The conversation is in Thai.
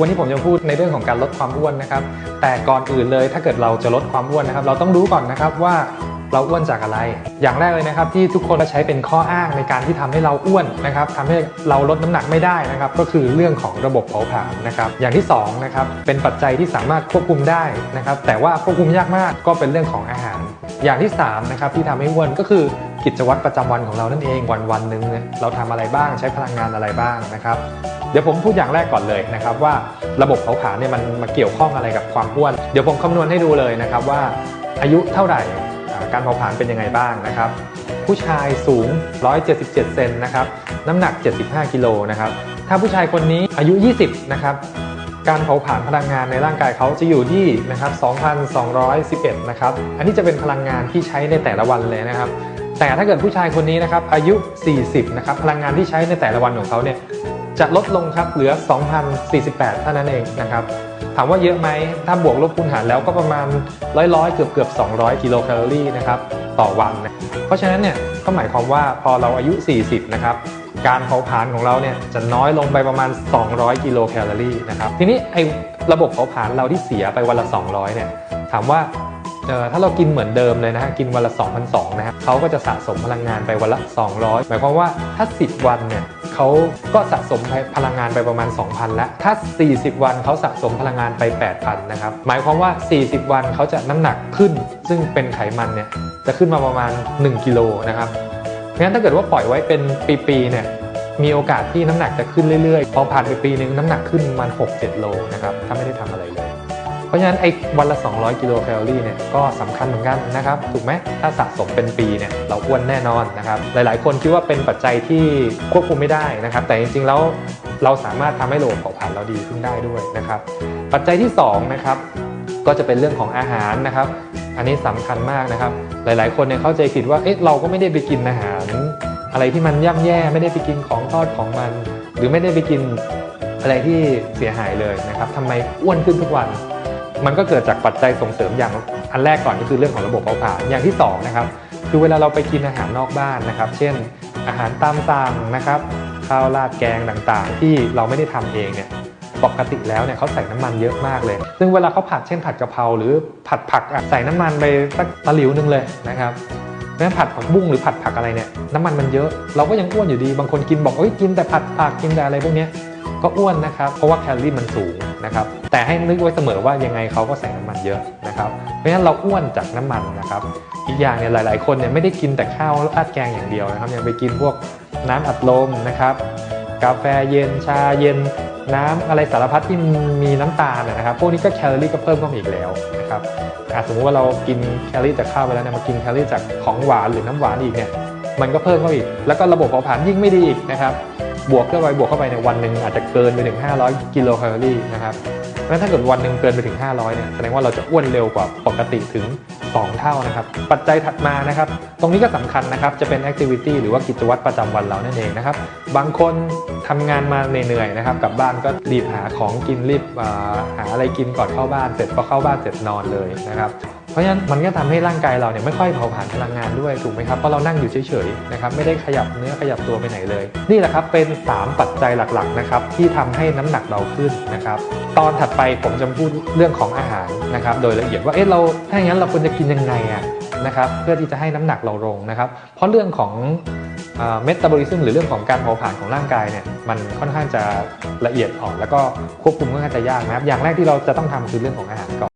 วันนี้ผมจะพูดในเรื่องของการลดความอ้วนนะครับ แต่ก่อนอื่นเลยถ้าเกิดเราจะลดความอ้วนนะครับ เราต้องรู้ก่อนนะครับว่าเราอ้วนจากอะไร อย่างแรกเลยนะครับที่ทุกคนใช้เป็นข้ออ้างในการที่ทำให้เราอ้วนนะครับทำให้เราลดน้ำหนักไม่ได้นะครับ ก็คือเรื่องของระบบเผาผลาญนะครับ อย่างที่สองนะครับเป็นปัจจัยที่สามารถควบคุมได้นะครับ แต่ว่าควบคุมยากมากก็เป็นเรื่องของอาหาร อย่างที่3นะครับที่ทำให้อ้วนก็คือ กิจวัตรประจำวันของเรานั่นเองวันวันหนึ่งเราทำอะไรบ้างใช้พลังงานอะไรบ้างนะครับ เดี๋ยวผมพูดอย่างแรกก่อนเลยนะครับว่าระบบเผาผลาญเนี่ยมันมาเกี่ยวข้องอะไรกับความอ้วน เดี๋ยวผมคำนวณให้ดูเลยนะครับว่าอายุเท่าไหร่การเผาผลาญเป็นยังไงบ้างนะครับ ผู้ชายสูง 177 เซนนะครับน้ำหนัก 75 กิโลนะครับถ้าผู้ชายคนนี้อายุ 20 นะครับการเผาผลาญพลังงานในร่างกายเขาจะอยู่ที่นะครับ 2,211 นะครับ อันนี้จะเป็นพลังงานที่ใช้ในแต่ละวันเลยนะครับ แต่ถ้าเกิดผู้ชายคนนี้นะครับอายุ 40 นะครับพลังงานที่ใช้ในแต่ละวันของเขาเนี่ยจะลดลงครับเหลือ 2,048 เท่านั้นเองนะครับถามว่าเยอะไหมถ้าบวกลบคูณหารแล้วก็ประมาณร้อยร้อยเกือบเกือบ200 กิโลแคลอรี่นะครับต่อวันนะเพราะฉะนั้นเนี่ยก็หมายความว่าพอเราอายุ 40 นะครับการเผาผลาญของเราเนี่ยจะน้อยลงไปประมาณ 200 กิโลแคลอรี่นะครับทีนี้ไอ้ระบบเผาผลาญเราที่เสียไปวันละ 200 เนี่ยถามว่า ถ้าเรากินเหมือนเดิมเลยนะฮะกินวันละ 2,200นะฮะเขาก็จะสะสมพลังงานไปวันละ 200 หมายความว่าถ้า 10 วันเนี่ยเขาก็สะสมพลังงานไปประมาณ 2,000 แล้ว ถ้า 40 วันเขาสะสมพลังงานไป 8,000 นะครับ หมายความว่า 40 วันเขาจะน้ำหนักขึ้น ซึ่งเป็นไขมันเนี่ยจะขึ้นมาประมาณ 1 กิโลนะครับงั้นถ้าเกิดว่าปล่อยไว้เป็นปีๆเนี่ยมีโอกาสที่น้ำหนักจะขึ้นเรื่อยๆ พอผ่านไปปีนึงน้ำหนักขึ้นประมาณ 6-7 โลนะครับถ้าไม่ได้ทำอะไร เพราะฉะนั้นไอ้วันละ 200 กิโลแคลอรี่เนี่ยก็สำคัญเหมือนกันนะครับ ถูกไหมถ้าสะสมเป็นปีเนี่ยเราอ้วนแน่นอนนะครับหลาย ๆ คนคิดว่าเป็นปัจจัยที่ควบคุมไม่ได้นะครับ แต่จริง ๆ แล้วเราสามารถทำให้ระบบเผาผลาญเราดีขึ้นได้ด้วยนะครับ ปัจจัยที่สองนะครับก็จะเป็นเรื่องของอาหารนะครับ อันนี้สำคัญมากนะครับ หลาย ๆ คนเนี่ยเข้าใจผิดว่าเอ๊ะเราก็ไม่ได้ไปกินอาหาร อะไรที่มันย่ำแย่ไม่ได้ไปกินของทอดของมัน หรือไม่ได้ไปกินอะไรที่เสียหายเลยนะครับทำไมอ้วนขึ้นทุกวัน มันก็เกิดจากปัจจัยส่งเสริมอย่างอันแรกก่อนก็คือเรื่องของระบบเผาผลาญอย่างที่สองนะครับคือเวลาเราไปกินอาหารนอกบ้านนะครับ เช่น อาหารตามสั่งนะครับข้าวราดแกงต่างๆ ที่เราไม่ได้ทำเองเนี่ยปกติแล้วเนี่ยเขาใส่น้ำมันเยอะมากเลย ซึ่งเวลาเขาผัดเช่นผัดกะเพราหรือผัดผักอะใส่น้ำมันไปสักตะหลิวนึงเลยนะครับแม้ผัดผักบุ้งหรือผัดผักอะไรเนี่ยน้ำมันมันเยอะ เราก็ยังอ้วนอยู่ดีบางคนกินบอกเอ้ยกินแต่ผัดผักกินแต่อะไรพวกเนี้ย ก็อ้วนนะครับเพราะว่าแคลอรี่มันสูงนะครับแต่ให้นึกไว้เสมอว่ายังไงเขาก็ใส่น้ำมันเยอะนะครับเพราะฉะนั้นเราอ้วนจากน้ำมันนะครับ อีกอย่างเนี่ยหลาย ๆ คนเนี่ยไม่ได้กินแต่ข้าวราดแกงอย่างเดียวนะครับยังไปกินพวกน้ำอัดลมนะครับกาแฟเย็นชาเย็นน้ำอะไรสารพัดที่มีน้ำตาลนะครับ พวกนี้ก็แคลอรี่ก็เพิ่มเข้ามาอีกแล้วนะครับสมมุติว่าเรากินแคลอรี่จากข้าวไปแล้วเนี่ยมากินแคลอรี่จากของหวานหรือน้ำหวานอีกเนี่ยมันก็เพิ่มเข้าอีก แล้วก็ระบบเผาผลาญยิ่งไม่ดีอีกนะครับ บวกเข้าไปบวกเข้าไปในวันหนึ่งอาจจะเกินไปถึง 500 กิโลแคลอรี่นะครับเพราะฉะนั้นถ้าเกิดวันหนึ่งเกินไปถึง 500 เนี่ย แสดงว่าเราจะอ้วนเร็วกว่าปกติถึง 2 เท่านะครับ ปัจจัยถัดมานะครับ ตรงนี้ก็สำคัญนะครับ จะเป็นแอคทิวิตี้หรือว่ากิจวัตรประจำวันเรานั่นเองนะครับ บางคนทำงานมาเหนื่อยๆนะครับ กลับบ้านก็รีบหาของกินรีบหาอะไรกินก่อนเข้าบ้าน เสร็จพอเข้าบ้านเสร็จนอนเลยนะครับ เพราะฉะนั้นมันก็ทำให้ร่างกายเราเนี่ยไม่ค่อยเผาผลาญพลังงานด้วยถูกไหมครับเพราะเรานั่งอยู่เฉยๆนะครับไม่ได้ขยับเนื้อขยับตัวไปไหนเลย นี่แหละครับเป็น 3 ปัจจัยหลักๆนะครับที่ทำให้น้ำหนักเราขึ้นนะครับตอนถัดไปผมจะพูดเรื่องของอาหารนะครับโดยละเอียดว่าเอ๊ะเราถ้าอย่างนั้นเราควรจะกินยังไงอะนะครับเพื่อที่จะให้น้ำหนักเราลงนะครับ เพราะเรื่องของเมตาบอลิซึมหรือเรื่องของการเผาผลาญของร่างกายเนี่ยมันค่อนข้างจะละเอียดอ่อนแล้วก็ควบคุมค่อนข้างจะยากนะครับ อย่างแรกที่เราจะต้องทำคือเรื่องของอาหารก่อน